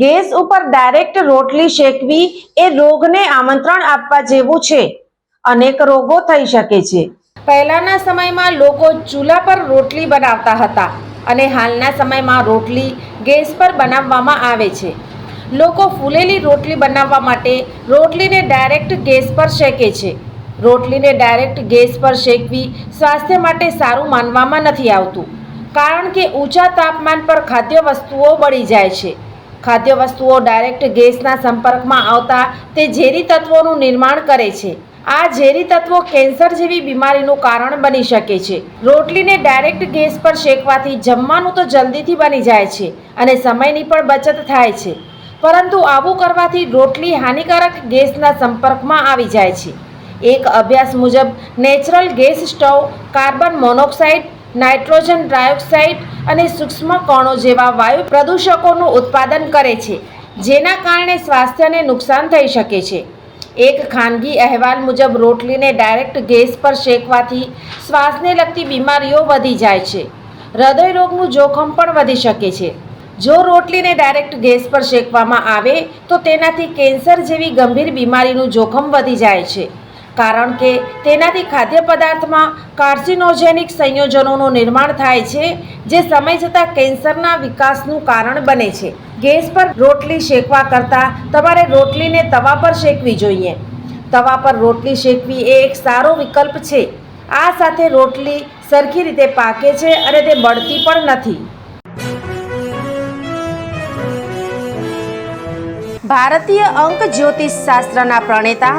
gas ઉપર direct રોટલી શેકવી એ રોગને આમંત્રણ આપવા જેવું છે. અનેક રોગો થઈ શકે છે. પહેલાના સમયમાં લોકો ચૂલા પર રોટલી બનાવતા હતા અને હાલના સમયમાં રોટલી ગેસ પર બનાવવામાં આવે છે. લોકો ફૂલેલી રોટલી બનાવવા માટે રોટલીને ડાયરેક્ટ ગેસ પર શેકે છે. રોટલીને ડાયરેક્ટ ગેસ પર શેકવી સ્વાસ્થ્ય માટે સારું માનવામાં નથી આવતું, કારણ કે ઊંચા તાપમાન પર ખાદ્ય વસ્તુઓ બળી જાય છે. ખાદ્ય વસ્તુઓ ડાયરેક્ટ ગેસના સંપર્કમાં આવતા તે ઝેરી તત્વોનું નિર્માણ કરે છે. આ ઝેરી તત્વો કેન્સર જેવી બીમારીનું કારણ બની શકે છે. રોટલીને ડાયરેક્ટ ગેસ પર શેકવાથી જમવાનું તો જલ્દીથી બની જાય છે અને સમયની પણ બચત થાય છે. પરંતુ આવું કરવાથી રોટલી હાનિકારક ગેસના સંપર્કમાં આવી જાય છે. એક અભ્યાસ મુજબ, natural gas stove carbon monoxide nitrogen dioxide અને સૂક્ષ્મ કણો જેવા વાયુ પ્રદૂષકોનું ઉત્પાદન કરે છે, જેના કારણે સ્વાસ્થ્યને નુકસાન થઈ શકે છે. એક ખાનગી અહેવાલ મુજબ, રોટલીને ડાયરેક્ટ ગેસ પર શેકવાથી શ્વાસને લગતી બીમારીઓ વધી જાય છે. હૃદય રોગનું જોખમ પણ વધી શકે છે. જો રોટલીને ડાયરેક્ટ ગેસ પર શેકવામાં આવે, તો તેનાથી કેન્સર જેવી ગંભીર બીમારીનું જોખમ વધી જાય છે. કારણ કે તેનાથી ખાદ્ય પદાર્થમાં કાર્સિનોજેનિક સંયોજનોનું નિર્માણ થાય છે, જે સમય જતાં કેન્સરના વિકાસનું કારણ બને છે. ગેસ પર રોટલી શેકવા કરતાં તમારે રોટલીને તવા પર શેકવી જોઈએ. તવા પર રોટલી શેકવી એ એક સારો વિકલ્પ છે. આ સાથે રોટલી સરખી રીતે પાકે છે અને તે બળતી પણ નથી. ભારતીય અંક જ્યોતિષ શાસ્ત્રના પ્રણેતા